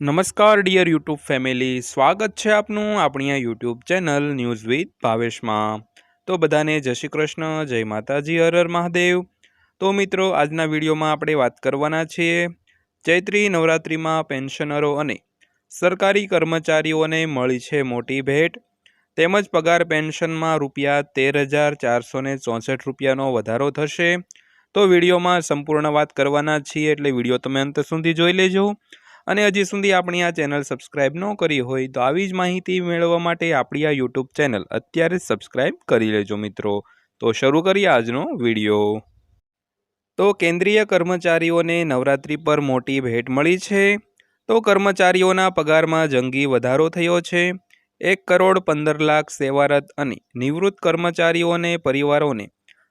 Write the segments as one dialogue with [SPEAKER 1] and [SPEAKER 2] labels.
[SPEAKER 1] નમસ્કાર dear YouTube family સ્વાગત છે આપનું આપણી આ યુટ્યુબ ચેનલ ન્યૂઝ વિથ ભાવેશમાં તો બધાને જય શ્રી કૃષ્ણ, જય માતાજી, હર હર મહાદેવ. તો મિત્રો, આજના વિડીયોમાં આપણે વાત કરવાના છીએ ચૈત્રી નવરાત્રિમાં પેન્શનરો અને સરકારી કર્મચારીઓને મળી છે મોટી ભેટ. તેમજ પગાર પેન્શનમાં રૂપિયા તેર હજાર ચારસો ને ચોસઠ રૂપિયાનો વધારો થશે. તો વિડીયોમાં સંપૂર્ણ વાત કરવાના છીએ એટલે વીડિયો તમે અંત સુધી જોઈ લેજો. અને હજી સુધી આપણી આ ચેનલ સબસ્ક્રાઇબ ન કરી હોય તો આવી જ માહિતી મેળવવા માટે આપણી આ યુટ્યુબ ચેનલ અત્યારે જ સબસ્ક્રાઇબ કરી લેજો મિત્રો. તો શરૂ કરીએ આજનો વીડિયો. તો કેન્દ્રીય કર્મચારીઓને નવરાત્રિ પર મોટી ભેટ મળી છે. તો કર્મચારીઓના પગારમાં જંગી વધારો થયો છે. એક કરોડ પંદર લાખ સેવારત અને નિવૃત્ત કર્મચારીઓને પરિવારોને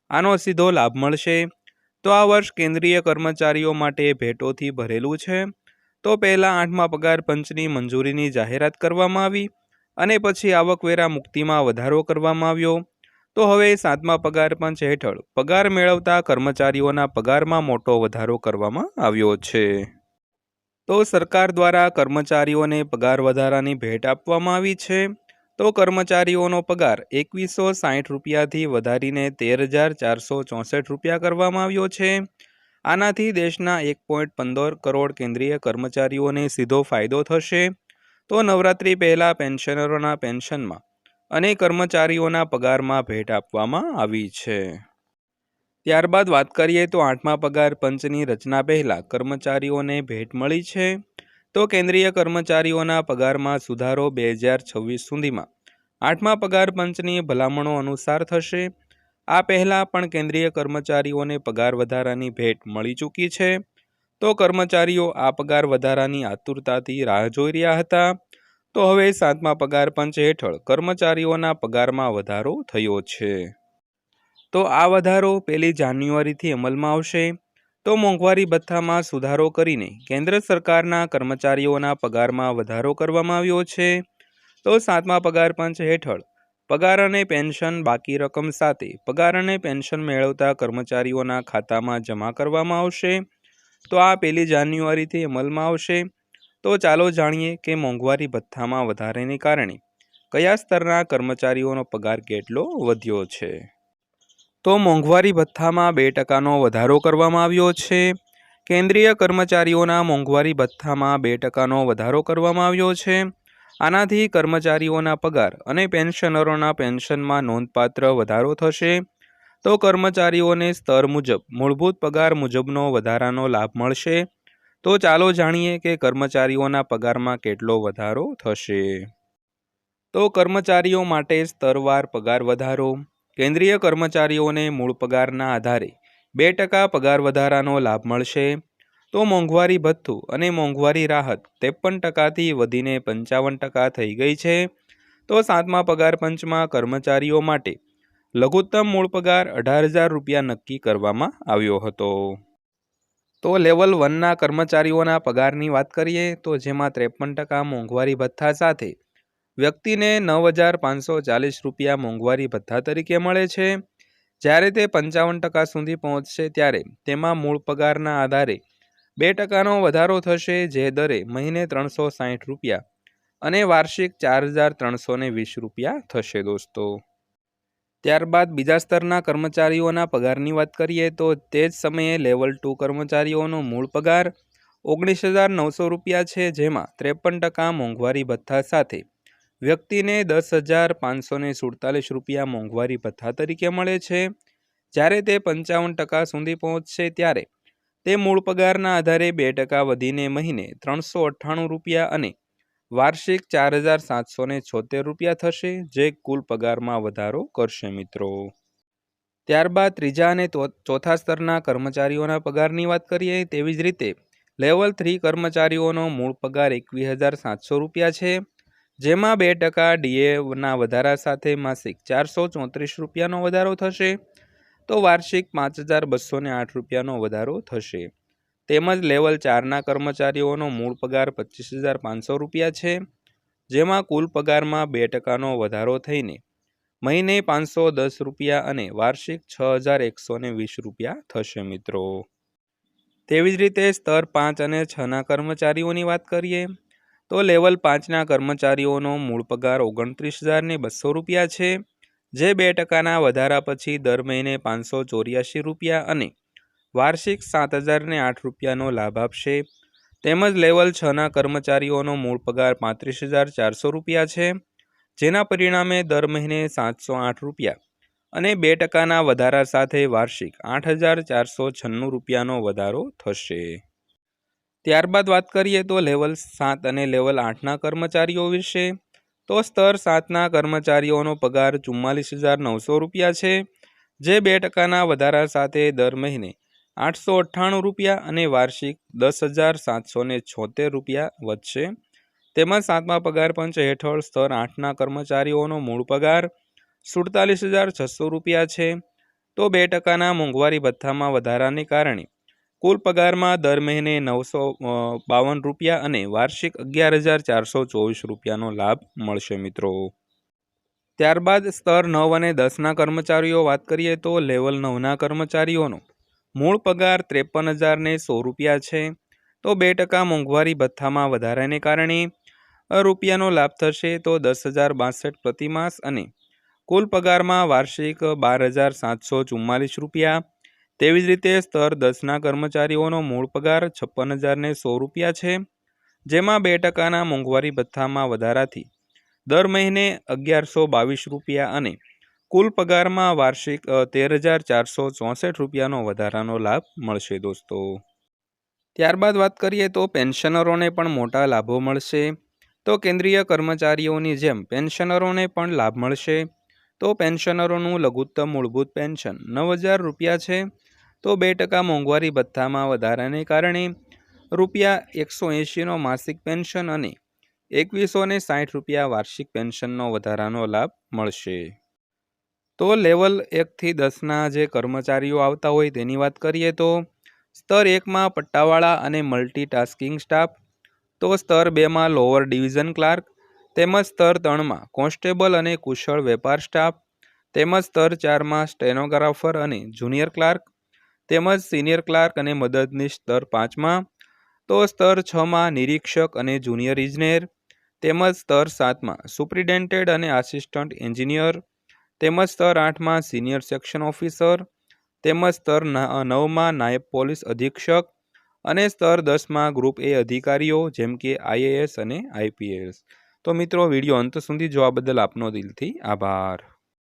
[SPEAKER 1] આનો સીધો લાભ મળશે. તો આ વર્ષ કેન્દ્રીય કર્મચારીઓ માટે ભેટોથી ભરેલું છે. તો પહેલાં આઠમા પગાર પંચની મંજૂરીની જાહેરાત કરવામાં આવી અને પછી આવકવેરા મુક્તિમાં વધારો કરવામાં આવ્યો. તો હવે સાતમા પગાર પંચ હેઠળ પગાર મેળવતા કર્મચારીઓના પગારમાં મોટો વધારો કરવામાં આવ્યો છે. તો સરકાર દ્વારા કર્મચારીઓને પગાર વધારાની ભેટ આપવામાં આવી છે. તો કર્મચારીઓનો પગાર એકવીસો સાઠ રૂપિયાથી વધારીને તેર હજાર ચારસો ચોસઠ રૂપિયા કરવામાં આવ્યો છે. આનાથી દેશના એક પોઈન્ટ પંદર કરોડ કેન્દ્રીય કર્મચારીઓને સીધો ફાયદો થશે. તો નવરાત્રિ પહેલાં પેન્શનરોના પેન્શનમાં અને કર્મચારીઓના પગારમાં ભેટ આપવામાં આવી છે. ત્યારબાદ વાત કરીએ તો આઠમા પગાર પંચની રચના પહેલાં કર્મચારીઓને ભેટ મળી છે. તો કેન્દ્રીય કર્મચારીઓના પગારમાં સુધારો બે હજાર છવ્વીસ સુધીમાં આઠમા પગાર પંચની ભલામણો અનુસાર થશે. આ પહેલાં પણ કેન્દ્રીય કર્મચારીઓને પગાર વધારાની ભેટ મળી ચૂકી છે. તો કર્મચારીઓ આ પગાર વધારાની આતુરતાથી રાહ જોઈ રહ્યા હતા. તો હવે સાતમા પગાર પંચ હેઠળ કર્મચારીઓના પગારમાં વધારો થયો છે. તો આ વધારો પહેલી જાન્યુઆરીથી અમલમાં આવશે. તો મોંઘવારી ભથ્થામાં સુધારો કરીને કેન્દ્ર સરકારના કર્મચારીઓના પગારમાં વધારો કરવામાં આવ્યો છે. તો સાતમા પગાર પંચ હેઠળ પગાર અને પેન્શન બાકી રકમ સાથે પગાર અને પેન્શન મેળવતા કર્મચારીઓના ખાતામાં જમા કરવામાં આવશે. તો આ પહેલી જાન્યુઆરીથી અમલમાં આવશે. તો ચાલો જાણીએ કે મોંઘવારી ભથ્થામાં વધારેને કારણે કયા સ્તરના કર્મચારીઓનો પગાર કેટલો વધ્યો છે? તો મોંઘવારી ભથ્થામાં બે ટકાનો વધારો કરવામાં આવ્યો છે. કેન્દ્રીય કર્મચારીઓના મોંઘવારી ભથ્થામાં બે ટકાનો વધારો કરવામાં આવ્યો છે. આનાથી કર્મચારીઓના પગાર અને પેન્શનરોના પેન્શનમાં નોંધપાત્ર વધારો થશે. તો કર્મચારીઓને સ્તર મુજબ, મૂળભૂત પગાર મુજબનો વધારાનો લાભ મળશે. તો ચાલો જાણીએ કે કર્મચારીઓના પગારમાં કેટલો વધારો થશે. તો કર્મચારીઓ માટે સ્તરવાર પગાર વધારો. કેન્દ્રીય કર્મચારીઓને મૂળ પગારના આધારે બે ટકા પગાર વધારાનો લાભ મળશે. તો મોંઘવારી ભથ્થું અને મોંઘવારી રાહત ત્રેપન ટકાથી વધીને પંચાવન ટકા થઈ ગઈ છે. તો સાતમા પગાર પંચમાં કર્મચારીઓ માટે લઘુત્તમ મૂળ પગાર અઢાર હજાર રૂપિયા નક્કી કરવામાં આવ્યો હતો. તો લેવલ વનના કર્મચારીઓના પગારની વાત કરીએ તો જેમાં ત્રેપન ટકા મોંઘવારી ભથ્થા સાથે વ્યક્તિને નવ હજાર પાંચસો ચાલીસ રૂપિયા મોંઘવારી ભથ્થા તરીકે મળે છે. જ્યારે તે પંચાવન ટકા સુધી પહોંચશે ત્યારે તેમાં મૂળ પગારના આધારે બે ટકાનો વધારો થશે જે દરે મહિને ત્રણસો સાહીઠ રૂપિયા અને વાર્ષિક ચાર હજાર ત્રણસો વીસ રૂપિયા થશે દોસ્તો. ત્યારબાદ બીજા સ્તરના કર્મચારીઓના પગારની વાત કરીએ તો તે જ સમયે લેવલ ટુ કર્મચારીઓનો મૂળ પગાર ઓગણીસ હજાર નવસો રૂપિયા છે, જેમાં ત્રેપન ટકા મોંઘવારી ભથ્થા સાથે વ્યક્તિને દસ હજાર પાંચસો સુડતાલીસ રૂપિયા મોંઘવારી ભથ્થા તરીકે મળે છે. જ્યારે તે પંચાવન ટકા સુધી પહોંચશે ત્યારે તે મૂળ પગારના આધારે બે ટકા વધીને મહિને ત્રણસો અઠ્ઠાણું રૂપિયા અને વાર્ષિક ચાર હજાર સાતસો ને છોતેર રૂપિયા થશે, જે કુલ પગારમાં વધારો કરશે મિત્રો. ત્યારબાદ ત્રીજા અને ચોથા સ્તરના કર્મચારીઓના પગારની વાત કરીએ, તેવી જ રીતે લેવલ થ્રી કર્મચારીઓનો મૂળ પગાર એકવીસ હજાર સાતસો રૂપિયા છે, જેમાં બે ટકા ડીએના વધારા સાથે માસિક ચારસો ચોત્રીસ રૂપિયાનો વધારો થશે. તો વાર્ષિક પાંચ હજાર બસો ને આઠ રૂપિયાનો વધારો થશે. તેમજ લેવલ ચારના કર્મચારીઓનો મૂળ પગાર પચીસ હજાર પાંચસો રૂપિયા છે, જેમાં કુલ પગારમાં બે ટકાનો વધારો થઈને મહિને પાંચસો દસ રૂપિયા અને વાર્ષિક છ હજાર એકસો વીસ રૂપિયા થશે મિત્રો. તેવી જ રીતે સ્તર પાંચ અને છના કર્મચારીઓની વાત કરીએ, તો લેવલ પાંચના કર્મચારીઓનો મૂળ પગાર ઓગણત્રીસ હજારને બસો રૂપિયા છે જે બે ટકાના વધારા પછી દર મહિને પાંચસો ચોર્યાસી રૂપિયા અને વાર્ષિક સાત હજારને આઠ રૂપિયાનો લાભ આપશે. તેમજ લેવલ છના કર્મચારીઓનો મૂળ પગાર પાંત્રીસ હજાર ચારસો રૂપિયા છે, જેના પરિણામે દર મહિને સાતસો આઠ રૂપિયા અને બે ટકાના વધારા સાથે વાર્ષિક આઠ હજાર ચારસો છન્નું રૂપિયાનો વધારો થશે. ત્યારબાદ વાત કરીએ તો લેવલ સાત અને લેવલ આઠના કર્મચારીઓ વિશે. તો સ્તર સાતના કર્મચારીઓનો પગાર ચુમ્માલીસ હજાર નવસો રૂપિયા છે, જે બે ટકાના વધારા સાથે દર મહિને આઠસો અઠ્ઠાણું રૂપિયા અને વાર્ષિક દસ હજાર સાતસો ને છોતેર રૂપિયા વધશે. તેમજ સાતમા પગાર પંચ હેઠળ સ્તર આઠના કર્મચારીઓનો મૂળ પગાર સુડતાલીસ હજાર છસો રૂપિયા છે. તો બે ટકાના મોંઘવારી ભથ્થામાં વધારાને કારણે કુલ પગારમાં દર મહિને નવસો બાવન રૂપિયા અને વાર્ષિક અગિયાર હજાર ચારસો ચોવીસ રૂપિયાનો લાભ મળશે મિત્રો. ત્યારબાદ સ્તર નવ અને દસના કર્મચારીઓ વાત કરીએ તો લેવલ નવના કર્મચારીઓનો મૂળ પગાર ત્રેપન હજારને સો રૂપિયા છે. તો બે ટકા મોંઘવારી ભથ્થામાં વધારાને કારણે રૂપિયાનો લાભ થશે તો દસ હજાર બાસઠ પ્રતિમાસ અને કુલ પગારમાં વાર્ષિક બાર હજાર સાતસો ચુમ્માલીસ રૂપિયા તેવી જ રીતે સ્તર દસના કર્મચારીઓનો મૂળ પગાર છપ્પન હજારને સો રૂપિયા છે, જેમાં બે ટકાના મોંઘવારી ભથ્થામાં વધારાથી દર મહિને અગિયારસો બાવીસ રૂપિયા અને કુલ પગારમાં વાર્ષિક તેર હજાર ચારસો ચોસઠ રૂપિયાનો વધારાનો લાભ મળશે દોસ્તો. ત્યારબાદ વાત કરીએ તો પેન્શનરોને પણ મોટા લાભો મળશે. તો કેન્દ્રીય કર્મચારીઓની જેમ પેન્શનરોને પણ લાભ મળશે. તો પેન્શનરોનું લઘુત્તમ મૂળભૂત પેન્શન નવ હજાર રૂપિયા છે તો બે ટકા મોંઘવારી ભથ્થામાં વધારાને કારણે રૂપિયા એકસો એંશીનો માસિક પેન્શન અને એકવીસો ને સાઠ રૂપિયા વાર્ષિક પેન્શનનો વધારાનો લાભ મળશે. તો લેવલ એકથી દસના જે કર્મચારીઓ આવતા હોય તેની વાત કરીએ તો સ્તર એકમાં પટ્ટાવાળા અને મલ્ટીટાસ્કિંગ સ્ટાફ, તો સ્તર બેમાં લોઅર ડિવિઝન ક્લાર્ક, તેમજ સ્તર ત્રણમાં કોન્સ્ટેબલ અને કુશળ વેપાર સ્ટાફ, તેમજ સ્તર ચારમાં સ્ટેનોગ્રાફર અને જુનિયર ક્લાર્ક તેમજ સિનિયર ક્લાર્ક અને મદદનીશ સ્તર પાંચમાં, તો સ્તર છમાં નિરીક્ષક અને જુનિયર ઇજનેર, તેમજ સ્તર સાતમાં સુપ્રિન્ટેન્ડેન્ટ અને આસિસ્ટન્ટ એન્જિનિયર, તેમજ સ્તર આઠમાં સિનિયર સેક્શન ઓફિસર, તેમજ સ્તર નવમાં નાયબ પોલીસ અધિક્ષક અને સ્તર દસમાં ગ્રુપ એ અધિકારીઓ જેમ કે આઈએએસ અને આઈપીએસ. તો મિત્રો, વીડિયો અંત સુધી જોવા બદલ આપનો દિલથી આભાર.